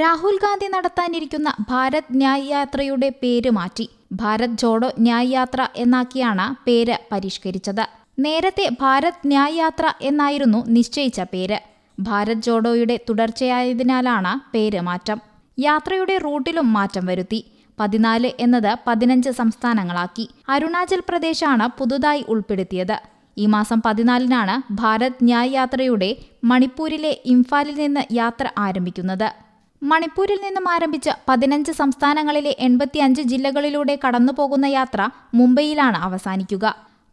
രാഹുൽ ഗാന്ധി നടത്താനിരിക്കുന്ന ഭാരത് ന്യായ് യാത്രയുടെ പേര് മാറ്റി. ഭാരത് ജോഡോ ന്യായ് യാത്ര എന്നാക്കിയാണ് പേര് പരിഷ്കരിച്ചത്. നേരത്തെ ഭാരത് ന്യായ് യാത്ര എന്നായിരുന്നു നിശ്ചയിച്ച പേര്. ഭാരത് ജോഡോയുടെ തുടർച്ചയായതിനാലാണ് പേര് മാറ്റം. യാത്രയുടെ റൂട്ടിലും മാറ്റം വരുത്തി. പതിനാല് എന്നത് പതിനഞ്ച് സംസ്ഥാനങ്ങളാക്കി. അരുണാചൽ പ്രദേശാണ് പുതുതായി ഉൾപ്പെടുത്തിയത്. ഈ മാസം പതിനാലിനാണ് ഭാരത് ന്യായ് യാത്രയുടെ മണിപ്പൂരിലെ ഇംഫാലിൽ നിന്ന് യാത്ര ആരംഭിക്കുന്നത്. മണിപ്പൂരിൽ നിന്നും ആരംഭിച്ച പതിനഞ്ച് സംസ്ഥാനങ്ങളിലെ എൺപത്തിയഞ്ച് ജില്ലകളിലൂടെ കടന്നുപോകുന്ന യാത്ര മുംബൈയിലാണ് അവസാനിക്കുക.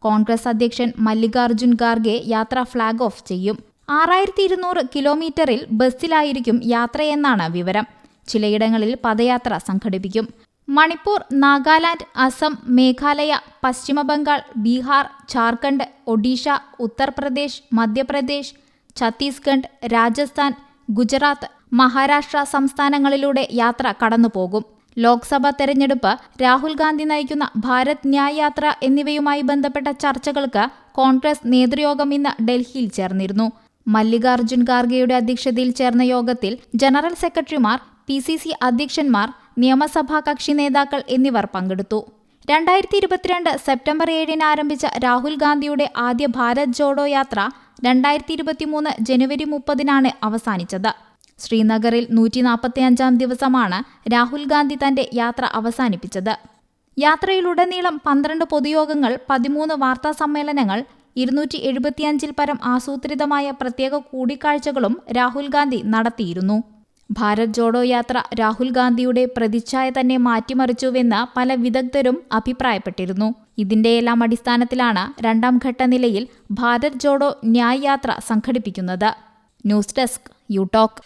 കോൺഗ്രസ് അധ്യക്ഷൻ മല്ലികാർജുൻ ഖാർഗെ യാത്ര ഫ്ളാഗ് ഓഫ് ചെയ്യും. ആറായിരത്തി ഇരുന്നൂറ് കിലോമീറ്ററിൽ ബസ്സിലായിരിക്കും യാത്രയെന്നാണ് വിവരം. ചിലയിടങ്ങളിൽ പദയാത്ര സംഘടിപ്പിക്കും. മണിപ്പൂർ നാഗാലാൻഡ് അസം മേഘാലയ പശ്ചിമബംഗാൾ ബീഹാർ ജാർഖണ്ഡ് ഒഡീഷ ഉത്തർപ്രദേശ് മധ്യപ്രദേശ് ഛത്തീസ്ഗഡ് രാജസ്ഥാൻ ഗുജറാത്ത് മഹാരാഷ്ട്ര സംസ്ഥാനങ്ങളിലൂടെ യാത്ര കടന്നുപോകും. ലോക്സഭാ തെരഞ്ഞെടുപ്പ് രാഹുൽ ഗാന്ധി നയിക്കുന്ന ഭാരത് ന്യായ് യാത്ര എന്നിവയുമായി ബന്ധപ്പെട്ട ചർച്ചകൾക്ക് കോൺഗ്രസ് നേതൃയോഗം ഇന്ന് ഡൽഹിയിൽ ചേർന്നിരുന്നു. മല്ലികാർജുൻ ഖാർഗെയുടെ അധ്യക്ഷതയിൽ ചേർന്ന യോഗത്തിൽ ജനറൽ സെക്രട്ടറിമാർ പി സി സി അധ്യക്ഷന്മാർ നിയമസഭാ കക്ഷി നേതാക്കൾ എന്നിവർ പങ്കെടുത്തു. രണ്ടായിരത്തി ഇരുപത്തിരണ്ട് സെപ്റ്റംബർ ഏഴിന് ആരംഭിച്ച രാഹുൽ ഗാന്ധിയുടെ ആദ്യ ഭാരത് ജോഡോ യാത്ര രണ്ടായിരത്തി ഇരുപത്തിമൂന്ന് ജനുവരി മുപ്പതിനാണ് അവസാനിച്ചത്. ശ്രീനഗറിൽ നൂറ്റി നാൽപ്പത്തിയഞ്ചാം ദിവസമാണ് രാഹുൽ ഗാന്ധി തന്റെ യാത്ര അവസാനിപ്പിച്ചത്. യാത്രയിലുടനീളം പന്ത്രണ്ട് പൊതുയോഗങ്ങൾ പതിമൂന്ന് വാർത്താ സമ്മേളനങ്ങൾ ഇരുന്നൂറ്റി എഴുപത്തിയഞ്ചിൽ പരം ആസൂത്രിതമായ പ്രത്യേക കൂടിക്കാഴ്ചകളും രാഹുൽ ഗാന്ധി നടത്തിയിരുന്നു. ഭാരത് ജോഡോ യാത്ര രാഹുൽ ഗാന്ധിയുടെ പ്രതിച്ഛായ തന്നെ മാറ്റിമറിച്ചുവെന്ന് പല വിദഗ്ധരും അഭിപ്രായപ്പെട്ടിരുന്നു. ഇതിന്റെയെല്ലാം അടിസ്ഥാനത്തിലാണ് രണ്ടാം ഘട്ട നിലയിൽ ഭാരത് ജോഡോ ന്യായ് യാത്ര സംഘടിപ്പിക്കുന്നത്. News desk. You Talk.